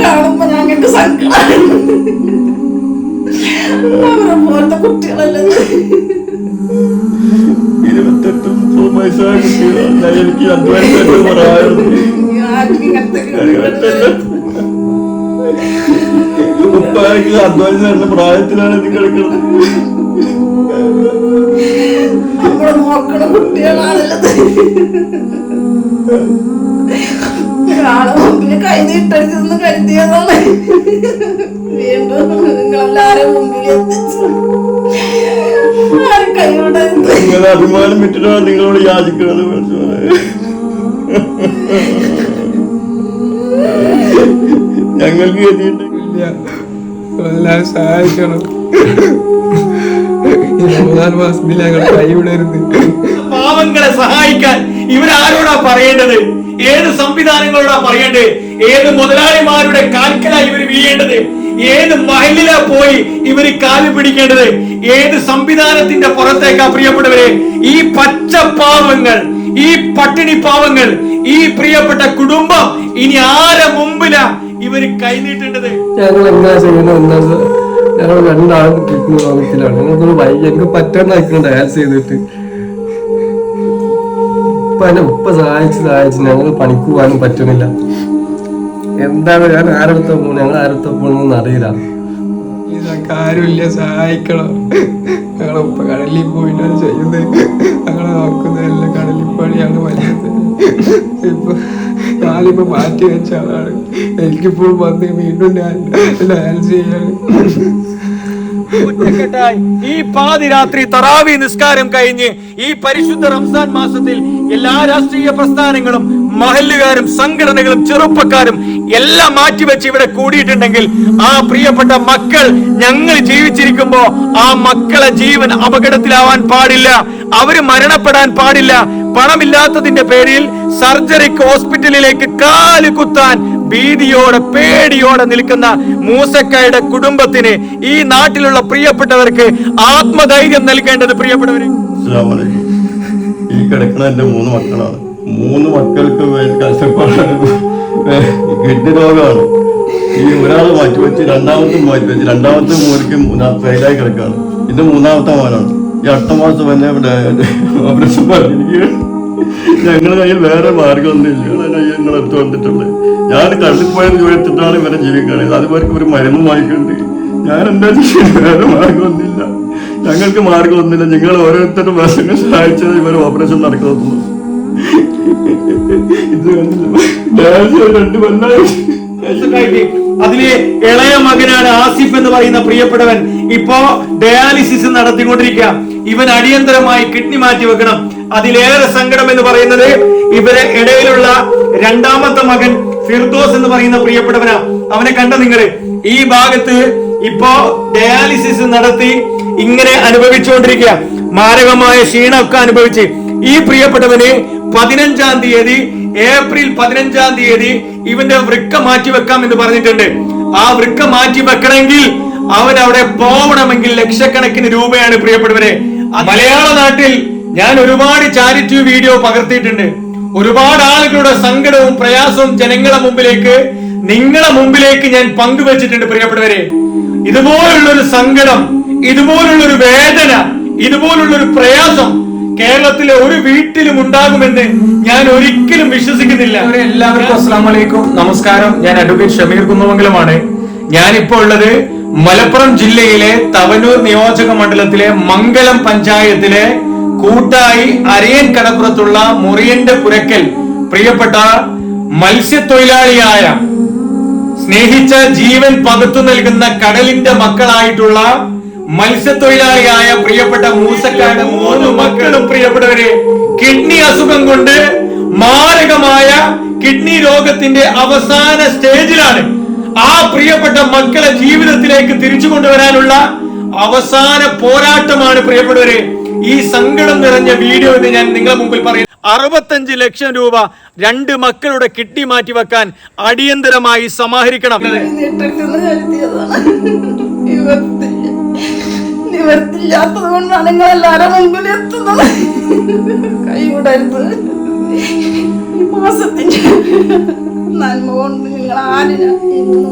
കാണുമ്പോ ഞങ്ങൾക്ക് സങ്കടമാണ് അവരെ പോലത്തെ കുട്ടികളല്ലേ ഇരുപത്തെട്ട് മുപ്പത് വയസ്സായ കുട്ടികളാണ് എനിക്ക് പറയാറുണ്ട് ആർക്കും ഇങ്ങനത്തെ കുട്ടികൾ ഉപ്പാക്ക് അധ്വാനിച്ച പ്രായത്തിലാണ് ഇത് കിടക്കുന്നത്. നോക്കണ കുട്ടികളാണല്ലത് ഒരാളെ മുമ്പിൽ കൈ നീട്ടരുതെന്ന് കരുതിയതാണ്. വീണ്ടും നിങ്ങളെല്ലാരും മുമ്പിൽ എത്തിച്ചു. അഭിമാനം വിട്ടിട്ടാണ് നിങ്ങളോട് യാചിക്കുന്നത്? ഞങ്ങൾക്ക് എത്തിയിട്ടില്ല സഹായിക്കണം. റമദാൻ മാസത്തിൽ ഞങ്ങൾ കൈവിടരുത്. പാവങ്ങളെ സഹായിക്കാൻ ഇവരാരോടാ പറയേണ്ടത്? ഏത് സംവിധാനങ്ങളോടാ പറയേണ്ടത്? ഏത് മുതലാളിമാരുടെ കാൽക്കലാ ഇവർ വീഴേണ്ടത്? ഏത് മഹലിലാ പോയി ഇവർ കാൽ പിടിക്കേണ്ടത്? ഏത് സംവിധാനത്തിന്റെ പുറത്തേക്കാ പ്രിയപ്പെട്ടവരെ? ഈ പച്ച പാവങ്ങൾ ഈ പട്ടിണി പാവങ്ങൾ ഈ പ്രിയപ്പെട്ട കുടുംബം ഇനി ആരെ മുമ്പിലാ ഇവർ കൈനീട്ടേണ്ടത്? ഞങ്ങൾ എന്താ ചെയ്യുന്നത്? എന്താ ഞങ്ങൾ രണ്ടാളും കിഡ്നി രോഗത്തിലാണ് ഞങ്ങൾക്കൊരു വൈകി ഞങ്ങൾക്ക് പറ്റാണ്ട് നിൽക്കണം ഡയാലിസ് ചെയ്തിട്ട്. ഉപ്പ എന്നെ ഉപ്പ സഹായിച്ച് സഹായിച്ച് ഞങ്ങൾ പണിക്ക് പോകാനും പറ്റുന്നില്ല എന്താണ് ഞാൻ ആരടുത്ത പോകണം ഞങ്ങൾ ആരടുത്ത പോകണമെന്ന് അറിയില്ല. ആരുമില്ല സഹായിക്കണം. ഞങ്ങളെ ഉപ്പ കടലിൽ പോയിട്ടാണ് ചെയ്യുന്നത്. ഞങ്ങളെ നോക്കുന്നതല്ല കടലിൽ പണിയാണ് വലുത് ഇപ്പൊ ഞാനിപ്പോ മാറ്റി വെച്ച ആളാണ്. എനിക്കിപ്പോൾ വന്ന് വീണ്ടും ഞാൻ ഡാൻസ് ചെയ്യാണ്. ഒറ്റക്കെട്ടായി ഈ പാതിരാത്രി തറാവി നിസ്കാരം കഴിഞ്ഞ് ഈ പരിശുദ്ധ റംസാൻ മാസത്തിൽ എല്ലാ രാഷ്ട്രീയ പ്രസ്ഥാനങ്ങളും മഹല്ലുകാരും സംഘടനകളും ചെറുപ്പക്കാരും എല്ലാം മാറ്റിവെച്ച് ഇവിടെ കൂടിയിട്ടുണ്ടെങ്കിൽ ആ പ്രിയപ്പെട്ട മക്കൾ ഞങ്ങൾ ജീവിച്ചിരിക്കുമ്പോ ആ മക്കളെ ജീവൻ അപകടത്തിലാവാൻ പാടില്ല. അവർ മരണപ്പെടാൻ പാടില്ല. പണമില്ലാത്തതിന്റെ പേരിൽ സർജറിക്ക് ഹോസ്പിറ്റലിലേക്ക് കാൽ കുത്താൻ ഭീതിയോടെ പേടിയോടെ നിൽക്കുന്ന മൂസക്കായുടെ കുടുംബത്തിന് ഈ നാട്ടിലുള്ള പ്രിയപ്പെട്ടവർക്ക് ആത്മധൈര്യം നൽകേണ്ടത് പ്രിയപ്പെട്ടവര്. ഈ കിടക്കുന്ന എന്റെ മൂന്ന് മക്കളാണ്. മൂന്ന് മക്കൾക്ക് കഷ്ടപ്പാടാണ്. കിഡ്നി രോഗമാണ്. ഈ ഒരാൾ മാറ്റിവെച്ച് രണ്ടാമത്തെ മാറ്റിവെച്ച് രണ്ടാമത്തെ മോനിക്ക് ഫെയിലായി കിടക്കുകയാണ് ഇത് മൂന്നാമത്തെ മോനാണ്. ഈ അടുത്ത മാസം തന്നെ ഇവിടെ ഓപ്പറേഷൻ പറഞ്ഞിരിക്കുകയാണ്. ഞങ്ങളുടെ കയ്യിൽ വേറെ മാർഗമൊന്നുമില്ല ഞങ്ങൾ എടുത്തു വന്നിട്ടുണ്ട്. ഞാൻ കള്ളിൽ പോയത് ചോദിച്ചിട്ടാണ് ഇവരെ ജീവിക്കുന്നത് അതുപോലെ ഒരു മരുന്ന് വാങ്ങിക്കുന്നുണ്ട് ഞാൻ എന്താ ചെയ്യുന്നത് വേറെ മാർഗമൊന്നുമില്ല ഞങ്ങൾക്ക് മാർഗമൊന്നുമില്ല നിങ്ങൾ ഓരോരുത്തരുടെ പ്രശ്നങ്ങൾ സഹായിച്ചത് ഇവർ ഓപ്പറേഷൻ നടക്കുന്നു ഇത് കണ്ടില്ല? രണ്ട് കൊല്ലായി. അതിലെ ഇളയ മകനാണ് ആസിഫ് എന്ന് പറയുന്ന പ്രിയപ്പെട്ടവൻ ഇപ്പോ ഡയാലിസിസ് നടത്തിക്കൊണ്ടിരിക്കുക. ഇവൻ അടിയന്തരമായി കിഡ്നി മാറ്റി വെക്കണം. അതിലേറെ സങ്കടം എന്ന് പറയുന്നത് ഇവരെ ഇടയിലുള്ള രണ്ടാമത്തെ മകൻ ഫിർദോസ് എന്ന് പറയുന്ന പ്രിയപ്പെട്ടവനാ. അവനെ കണ്ട നിങ്ങൾ? ഈ ഭാഗത്ത് ഇപ്പോ ഡയാലിസിസ് നടത്തി ഇങ്ങനെ അനുഭവിച്ചുകൊണ്ടിരിക്കുക. മാരകമായ ക്ഷീണമൊക്കെ അനുഭവിച്ച്. ഈ പ്രിയപ്പെട്ടവന് പതിനഞ്ചാം തീയതി ഏപ്രിൽ പതിനഞ്ചാം തീയതി ഇവന്റെ വൃക്ക മാറ്റി വെക്കാം എന്ന് പറഞ്ഞിട്ടുണ്ട്. ആ വൃക്ക മാറ്റി വെക്കണമെങ്കിൽ അവൻ അവിടെ പോവണമെങ്കിൽ ലക്ഷക്കണക്കിന് രൂപയാണ് പ്രിയപ്പെട്ടവരെ. മലയാള നാട്ടിൽ ഞാൻ ഒരുപാട് ചാരിറ്റി വീഡിയോ പകർത്തിയിട്ടുണ്ട്. ഒരുപാട് ആളുകളുടെ സങ്കടവും പ്രയാസവും ജനങ്ങളെ മുമ്പിലേക്ക് നിങ്ങളെ മുമ്പിലേക്ക് ഞാൻ പങ്കുവച്ചിട്ടുണ്ട് പ്രിയപ്പെട്ടവരെ. ഇതുപോലുള്ള ഒരു സങ്കടം ഇതുപോലുള്ള ഒരു വേദന ഇതുപോലുള്ള ഒരു പ്രയാസം കേരളത്തിലെ ഒരു വീട്ടിലും ഉണ്ടാകുമെന്ന് ഞാൻ ഒരിക്കലും വിശ്വസിക്കുന്നില്ല. എല്ലാവർക്കും അസ്സാം വലൈക്കും നമസ്കാരം. ഞാൻ അഡ്വക്കേറ്റ് ഷമീർ കുന്നമംഗലമാണ്. ഞാനിപ്പോ ഉള്ളത് മലപ്പുറം ജില്ലയിലെ തവനൂർ നിയോജക മണ്ഡലത്തിലെ മംഗലം പഞ്ചായത്തിലെ കൂട്ടായി അരയൻ കടപ്പുറത്തുള്ള മുറിയന്റെ പുരക്കൽ പ്രിയപ്പെട്ട മത്സ്യത്തൊഴിലാളിയായ സ്നേഹിച്ച ജീവൻ പകുത്തു നൽകുന്ന കടലിന്റെ മക്കളായിട്ടുള്ള മത്സ്യത്തൊഴിലാളിയായ പ്രിയപ്പെട്ട മൂസക്കാരുടെ മൂന്ന് മക്കളും പ്രിയപ്പെട്ടവരെ കിഡ്നി അസുഖം കൊണ്ട് മാരകമായ കിഡ്നി രോഗത്തിന്റെ അവസാന സ്റ്റേജിലാണ് ആ പ്രിയപ്പെട്ട മക്കളെ ജീവിതത്തിലേക്ക് തിരിച്ചു കൊണ്ടുവരാനുള്ള അവസാന പോരാട്ടമാണ് പ്രിയപ്പെട്ടവരെ. ഈ സങ്കടം നിറഞ്ഞ വീഡിയോ എന്ന് ഞാൻ നിങ്ങളെ മുമ്പിൽ പറയും അറുപത്തഞ്ച് ലക്ഷം രൂപ രണ്ട് മക്കളുടെ കിഡ്നി മാറ്റി വെക്കാൻ അടിയന്തരമായി സമാഹരിക്കണം. നിവർത്തില്ലാത്തത് കൊണ്ടാണ് നിങ്ങൾ എല്ലാവരും മുമ്പിൽ എത്തുന്നത് കൈവിടരുത് ഈ മാസത്തിന്റെ നന്മ കൊണ്ട് നിങ്ങൾ ആരിന്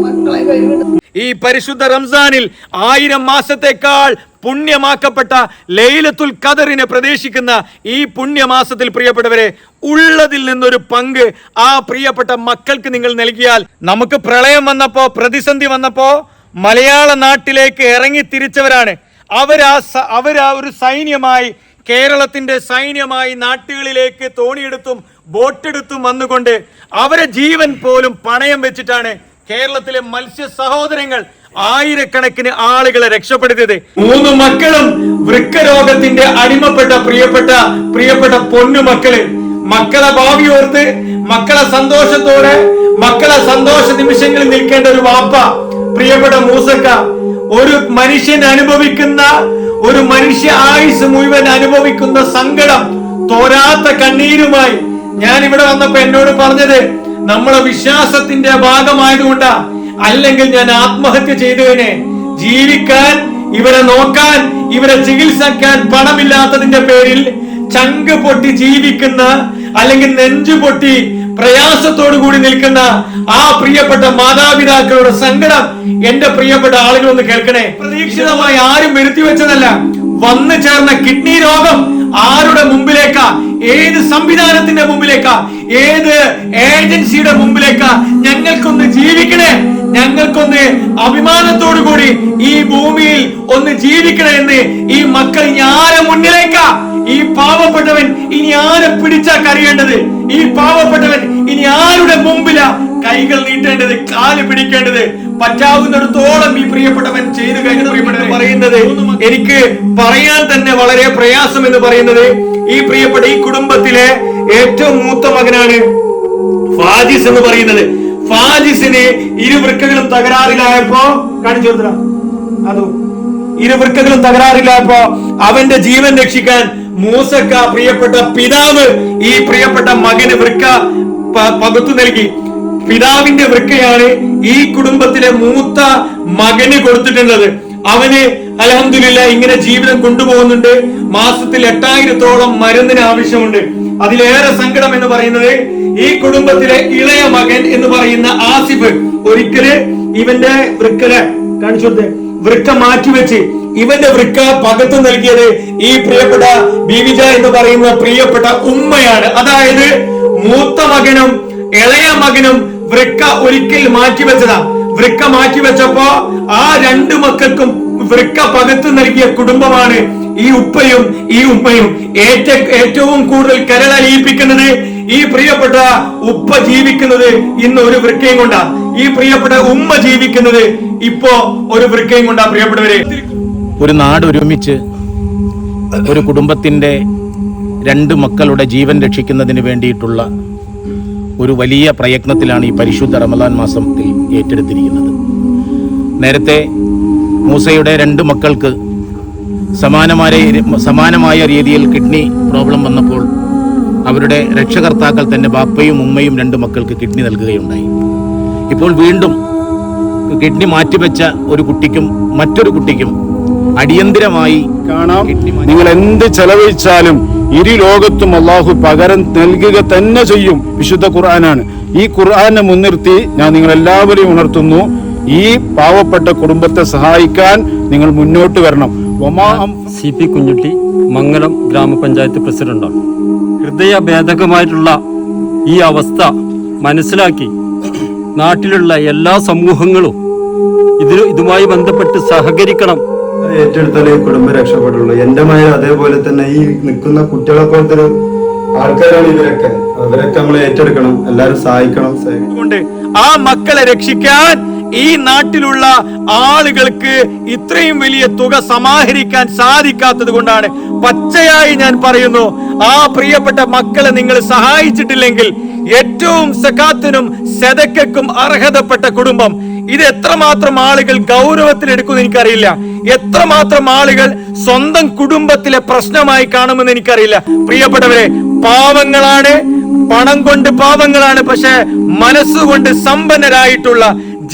മക്കളെ കൈവിടും ഈ പരിശുദ്ധ റംസാനിൽ ആയിരം മാസത്തേക്കാൾ പുണ്യമാക്കപ്പെട്ട ലൈലത്തുൽ ഖദറിനെ പ്രതീക്ഷിക്കുന്ന ഈ പുണ്യമാസത്തിൽ പ്രിയപ്പെട്ടവരെ ഉള്ളതിൽ നിന്നൊരു പങ്ക് ആ പ്രിയപ്പെട്ട മക്കൾക്ക് നിങ്ങൾ നൽകിയാൽ നമുക്ക് പ്രളയം വന്നപ്പോ പ്രതിസന്ധി വന്നപ്പോ മലയാള നാട്ടിലേക്ക് ഇറങ്ങി തിരിച്ചവരാണ്. അവരാ അവരാ ഒരു സൈന്യമായി കേരളത്തിന്റെ സൈന്യമായി നാട്ടുകളിലേക്ക് തോണിയെടുത്തും ബോട്ടെടുത്തും വന്നുകൊണ്ട് അവരെ ജീവൻ പോലും പണയം വെച്ചിട്ടാണ് കേരളത്തിലെ മത്സ്യ സഹോദരങ്ങൾ ആയിരക്കണക്കിന് ആളുകളെ രക്ഷപ്പെടുത്തിയത്. മൂന്ന് മക്കളും വൃക്കരോഗത്തിന്റെ അടിമപ്പെട്ട പ്രിയപ്പെട്ട പ്രിയപ്പെട്ട പൊന്നു മക്കൾ. മക്കളെ ഭാവി ഓർത്ത് മക്കളെ സന്തോഷത്തോടെ മക്കളെ സന്തോഷ നിമിഷങ്ങളിൽ നിൽക്കേണ്ട ഒരു വാപ്പ പ്രിയപ്പെട്ട മൂസക്ക ഒരു മനുഷ്യൻ അനുഭവിക്കുന്ന ഒരു മനുഷ്യ ആയുസ് മുഴുവൻ അനുഭവിക്കുന്ന സങ്കടം തോരാത്ത കണ്ണീരുമായി ഞാൻ ഇവിടെ വന്നപ്പോ എന്നോട് പറഞ്ഞത് നമ്മളെ വിശ്വാസത്തിന്റെ ഭാഗമായതുകൊണ്ടാ. അല്ലെങ്കിൽ ഞാൻ ആത്മഹത്യ ചെയ്തതിനെ ജീവിക്കാൻ ഇവരെ നോക്കാൻ ഇവരെ ചികിത്സിക്കാൻ പണമില്ലാത്തതിന്റെ പേരിൽ ചങ്ക് പൊട്ടി ജീവിക്കുന്ന അല്ലെങ്കിൽ നെഞ്ചു പൊട്ടി പ്രയാസത്തോടു കൂടി നിൽക്കുന്ന ആ പ്രിയപ്പെട്ട മാതാപിതാക്കളുടെ സങ്കടം എന്റെ പ്രിയപ്പെട്ട ആളുകളൊന്ന് കേൾക്കണേ. പ്രതീക്ഷിതമായി ആരും വരുത്തി വെച്ചതല്ല. വന്നു ചേർന്ന കിഡ്നി രോഗം ആരുടെ മുമ്പിലേക്കാ? ഏത് സംവിധാനത്തിന്റെ മുമ്പിലേക്കാ? ഏത് ഏജൻസിയുടെ മുമ്പിലേക്കാ? ഞങ്ങൾക്കൊന്ന് ജീവിക്കണേ. ഞങ്ങൾക്കൊന്ന് അഭിമാനത്തോടു കൂടി ഈ ഭൂമിയിൽ ഒന്ന് ജീവിക്കണേ എന്ന് ഈ മക്കൾ ഇനി മുന്നിലേക്കാ? ഈ പാവപ്പെട്ടവൻ ഇനി ആരെ പിടിച്ചാ കരയേണ്ടത്? ഈ പാവപ്പെട്ടവൻ ഇനി ആരുടെ മുമ്പിലാ കൈകൾ നീട്ടേണ്ടത് കാൽ പിടിക്കേണ്ടത്? പറ്റാവുന്നിടത്തോളം ഈ പ്രിയപ്പെട്ടവൻ ചെയ്തു കഴിഞ്ഞു പറയുന്നത് എനിക്ക് പറയാൻ തന്നെ വളരെ പ്രയാസം എന്ന് പറയുന്നത് ഈ പ്രിയപ്പെട്ട ഈ കുടുംബത്തിലെ ഏറ്റവും മൂത്ത മകനാണ് ഫാജിസ് എന്ന് പറയുന്നത്. ഫാജിസിന് ഇരുവൃക്കകളും തകരാറിലായപ്പോ കാണിച്ചു കൊടുത്തടാ അതോ ഇരുവൃക്കകളും തകരാറിലായപ്പോ അവന്റെ ജീവൻ രക്ഷിക്കാൻ മൂസക്ക പ്രിയപ്പെട്ട പിതാവ് ഈ പ്രിയപ്പെട്ട മകന് വൃക്ക പകുത്തു നൽകി. പിതാവിന്റെ വൃക്കയാണ് ഈ കുടുംബത്തിലെ മൂത്ത മകന് കൊടുത്തിട്ടുള്ളത്. അവന് അലഹമില്ല ഇങ്ങനെ ജീവിതം കൊണ്ടുപോകുന്നുണ്ട്. മാസത്തിൽ എട്ടായിരത്തോളം മരുന്നിന് ആവശ്യമുണ്ട്. അതിലേറെ സങ്കടം എന്ന് പറയുന്നത് ഈ കുടുംബത്തിലെ ഇളയ മകൻ എന്ന് പറയുന്ന ആസിഫ് ഒരിക്കൽ ഇവന്റെ വൃക്കലെ കാണിച്ചു വൃക്ക മാറ്റിവെച്ച് ഇവന്റെ വൃക്ക പകത്തു നൽകിയത് ഈ പ്രിയപ്പെട്ട ബീവിജ എന്ന് പറയുന്ന പ്രിയപ്പെട്ട ഉമ്മയാണ്. അതായത് മൂത്ത മകനും ഇളയ മകനും വൃക്ക ഒരിക്കൽ മാറ്റിവെച്ചതാ വൃക്ക മാറ്റി മാറ്റിവെച്ചപ്പോ ആ രണ്ടു മക്കൾക്കും വൃക്ക പകത്തു നൽകിയ കുടുംബമാണ് ഈ ഉപ്പയും ഈ ഉമ്മയും. ഏറ്റ ഏറ്റവും കൂടുതൽ കരളലിയിപ്പിക്കുന്നത് ഈ പ്രിയപ്പെട്ട ഉപ്പ ജീവിക്കുന്നത് ഇന്ന് ഒരു വൃക്കയും കൊണ്ടാ. ഈ പ്രിയപ്പെട്ട ഉമ്മ ജീവിക്കുന്നത് ഇപ്പോ ഒരു വൃക്കയും കൊണ്ടാ പ്രിയപ്പെട്ടവരെ. ഒരു നാട് ഒരുമിച്ച് ഒരു കുടുംബത്തിന്റെ രണ്ട് മക്കളുടെ ജീവൻ രക്ഷിക്കുന്നതിന് വേണ്ടിയിട്ടുള്ള ഒരു വലിയ പ്രയത്നത്തിലാണ് ഈ പരിശുദ്ധ റമദാൻ മാസത്തിൽ ഏറ്റെടുത്തിരിക്കുന്നത്. നേരത്തെ മൂസയുടെ രണ്ട് മക്കൾക്ക് സമാനമായ സമാനമായ രീതിയിൽ കിഡ്നി പ്രോബ്ലം വന്നപ്പോൾ അവരുടെ രക്ഷകർത്താക്കൾ തന്നെ ബാപ്പയും ഉമ്മയും രണ്ട് മക്കൾക്ക് കിഡ്നി നൽകുകയുണ്ടായി. ഇപ്പോൾ വീണ്ടും കിഡ്നി മാറ്റിവെച്ച ഒരു കുട്ടിക്കും മറ്റൊരു കുട്ടിക്കും അടിയന്തിരമായി കാണാം. നിങ്ങൾ എന്ത് ചെലവഴിച്ചാലും ഇരു ലോകത്തും അള്ളാഹു പകരം നൽകുക തന്നെ ചെയ്യും. വിശുദ്ധ ഖുർആനാണ്. ഈ ഖുർആനെ മുൻനിർത്തി ഞാൻ നിങ്ങൾ എല്ലാവരെയും ഉണർത്തുന്നു. ഈ പാവപ്പെട്ട കുടുംബത്തെ സഹായിക്കാൻ നിങ്ങൾ മുന്നോട്ട് വരണം. സി പി കുഞ്ഞുട്ടി മംഗലം ഗ്രാമപഞ്ചായത്ത് പ്രസിഡന്റാണ് ഹൃദയ ഭേദകമായിട്ടുള്ള ഈ അവസ്ഥ മനസ്സിലാക്കി നാട്ടിലുള്ള എല്ലാ സമൂഹങ്ങളും ഇതിന് ഇതുമായി ബന്ധപ്പെട്ട് സഹകരിക്കണം. ഏറ്റെടുത്താലേ കുടുംബം രക്ഷപ്പെടുള്ളൂ. എന്റെ മയ അതേപോലെ തന്നെ ഈ നിൽക്കുന്ന കുട്ടികളെ പോലത്തെ ഒരു ആൾക്കാരാണ് ഇവരൊക്കെ. അവരൊക്കെ നമ്മൾ ഏറ്റെടുക്കണം. എല്ലാവരും സഹായിക്കണം സഹായിക്കണം ആ മക്കളെ രക്ഷിക്കാൻ ഈ നാട്ടിലുള്ള ആളുകൾക്ക് ഇത്രയും വലിയ തുക സമാഹരിക്കാൻ സാധിക്കാത്തത് കൊണ്ടാണ്. പച്ചയായി ഞാൻ പറയുന്നു ആ പ്രിയപ്പെട്ട മക്കളെ നിങ്ങൾ സഹായിച്ചിട്ടില്ലെങ്കിൽ ഏറ്റവും സക്കാത്തിനും സെതക്കും അർഹതപ്പെട്ട കുടുംബം. ഇത് എത്രമാത്രം ആളുകൾ ഗൗരവത്തിൽ എടുക്കുമെന്ന് എനിക്കറിയില്ല. എത്രമാത്രം ആളുകൾ സ്വന്തം കുടുംബത്തിലെ പ്രശ്നമായി കാണുമെന്ന് എനിക്കറിയില്ല. പ്രിയപ്പെട്ടവരെ പാവങ്ങളാണ് പണം കൊണ്ട് പാവങ്ങളാണ് പക്ഷെ മനസ്സുകൊണ്ട് സമ്പന്നരായിട്ടുള്ള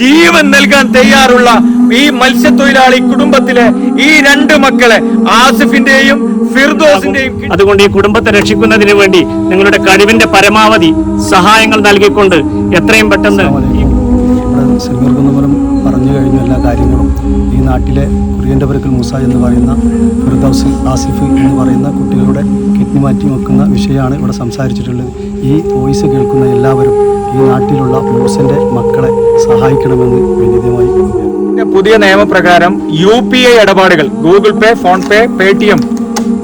ജീവൻ നൽകാൻ തയ്യാറുള്ള ഈ മത്സ്യത്തൊഴിലാളി കുടുംബത്തിലെ ഈ രണ്ട് മക്കളെ ആസിഫിന്റെയും ഫിർദോസിന്റെയും അതുകൊണ്ട് ഈ കുടുംബത്തെ രക്ഷിക്കുന്നതിന് വേണ്ടി നിങ്ങളുടെ കഴിവിന്റെ പരമാവധി സഹായങ്ങൾ നൽകിക്കൊണ്ട് എത്രയും പെട്ടെന്ന് കാര്യങ്ങളും ഈ നാട്ടിലെ കുറിയന്റെ പരക്കൽ മൂസ എന്ന് പറയുന്ന ഫിർദൌസ് ആസിഫ് എന്ന് പറയുന്ന കുട്ടികളുടെ കിഡ്നി മാറ്റി വെക്കുന്ന വിഷയമാണ് ഇവിടെ സംസാരിച്ചിട്ടുള്ളത്. ഈ വോയിസ് കേൾക്കുന്ന എല്ലാവരും ഈ നാട്ടിലുള്ള മൂസന്റെ മക്കളെ സഹായിക്കണമെന്ന് വിനീതമായി. പുതിയ നിയമപ്രകാരം യു പി ഐ ഇടപാടുകൾ Google Pay PhonePe Paytm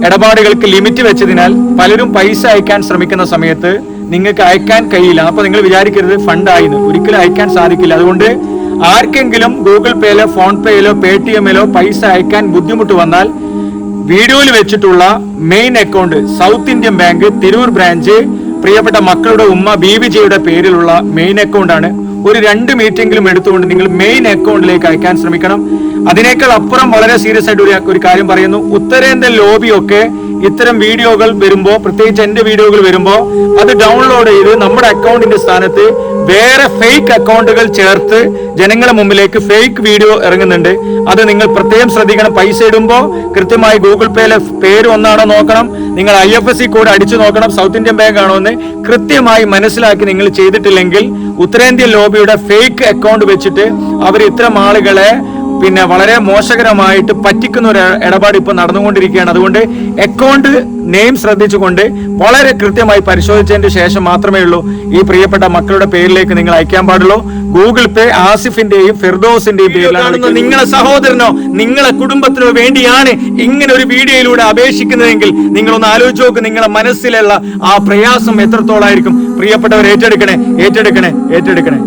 ഇടപാടുകൾക്ക് ലിമിറ്റ് വെച്ചതിനാൽ പലരും പൈസ അയക്കാൻ ശ്രമിക്കുന്ന സമയത്ത് നിങ്ങൾക്ക് അയക്കാൻ കഴിയില്ല. അപ്പൊ നിങ്ങൾ വിചാരിക്കരുത് ഫണ്ട് ആയിന്ന് ഒരിക്കലും അയക്കാൻ സാധിക്കില്ല. അതുകൊണ്ട് ആർക്കെങ്കിലും ഗൂഗിൾ പേയിലോ ഫോൺ പേയിലോ പേ ടി എമ്മിലോ പൈസ അയക്കാൻ ബുദ്ധിമുട്ട് വന്നാൽ വീഡിയോയിൽ വെച്ചിട്ടുള്ള main account South Indian Bank Tirur branch പ്രിയപ്പെട്ട മക്കളുടെ ഉമ്മ ബീബിജിയുടെ പേരിലുള്ള മെയിൻ അക്കൗണ്ട് ആണ്. ഒരു രണ്ട് മീറ്റിംഗിലും എടുത്തുകൊണ്ട് നിങ്ങൾ മെയിൻ അക്കൗണ്ടിലേക്ക് അയക്കാൻ ശ്രമിക്കണം. അതിനേക്കാൾ അപ്പുറം വളരെ സീരിയസ് ആയിട്ട് ഒരു ഒരു കാര്യം പറയുന്നു. ഉത്തരേന്ത്യൻ ലോബിയൊക്കെ ഇത്തരം വീഡിയോകൾ വരുമ്പോൾ പ്രത്യേകിച്ച് എന്റെ വീഡിയോകൾ വരുമ്പോൾ അത് ഡൗൺലോഡ് ചെയ്ത് നമ്മുടെ അക്കൗണ്ടിന്റെ സ്ഥാനത്ത് വേറെ ഫേക്ക് അക്കൗണ്ടുകൾ ചേർത്ത് ജനങ്ങളുടെ മുമ്പിലേക്ക് ഫേക്ക് വീഡിയോ ഇറങ്ങുന്നുണ്ട്. അത് നിങ്ങൾ പ്രത്യേകം ശ്രദ്ധിക്കണം. പൈസ ഇടുമ്പോൾ കൃത്യമായി ഗൂഗിൾ പേയിലെ പേര് ഒന്നാണോ നോക്കണം. നിങ്ങൾ I F S C code അടിച്ചു നോക്കണം. സൗത്ത് ഇന്ത്യൻ ബാങ്ക് ആണോ എന്ന് കൃത്യമായി മനസ്സിലാക്കി നിങ്ങൾ ചെയ്തിട്ടില്ലെങ്കിൽ ഉത്തരേന്ത്യൻ ലോബിയുടെ ഫേക്ക് അക്കൗണ്ട് വെച്ചിട്ട് അവർ ഇത്തരം ആളുകളെ പിന്നെ വളരെ മോശകരമായിട്ട് പറ്റിക്കുന്ന ഒരു ഇടപാട് ഇപ്പൊ നടന്നുകൊണ്ടിരിക്കുകയാണ്. അതുകൊണ്ട് അക്കൗണ്ട് നെയിം ശ്രദ്ധിച്ചുകൊണ്ട് വളരെ കൃത്യമായി പരിശോധിച്ചതിന് ശേഷം മാത്രമേ ഉള്ളൂ. ഈ പ്രിയപ്പെട്ട മക്കളുടെ പേരിലേക്ക് നിങ്ങൾ അയക്കാൻ പാടുള്ളൂ. ഗൂഗിൾ പേ ആസിഫിന്റെയും ഫിർദോസിന്റെയും പേരിലാണ് നിങ്ങളെ സഹോദരനോ നിങ്ങളെ കുടുംബത്തിനോ വേണ്ടിയാണ് ഇങ്ങനെ ഒരു വീഡിയോയിലൂടെ അപേക്ഷിക്കുന്നതെങ്കിൽ നിങ്ങളൊന്ന് ആലോചിച്ച് നോക്ക് നിങ്ങളുടെ മനസ്സിലുള്ള ആ പ്രയാസം എത്രത്തോളായിരിക്കും. പ്രിയപ്പെട്ടവർ ഏറ്റെടുക്കണേ ഏറ്റെടുക്കണേ ഏറ്റെടുക്കണേ.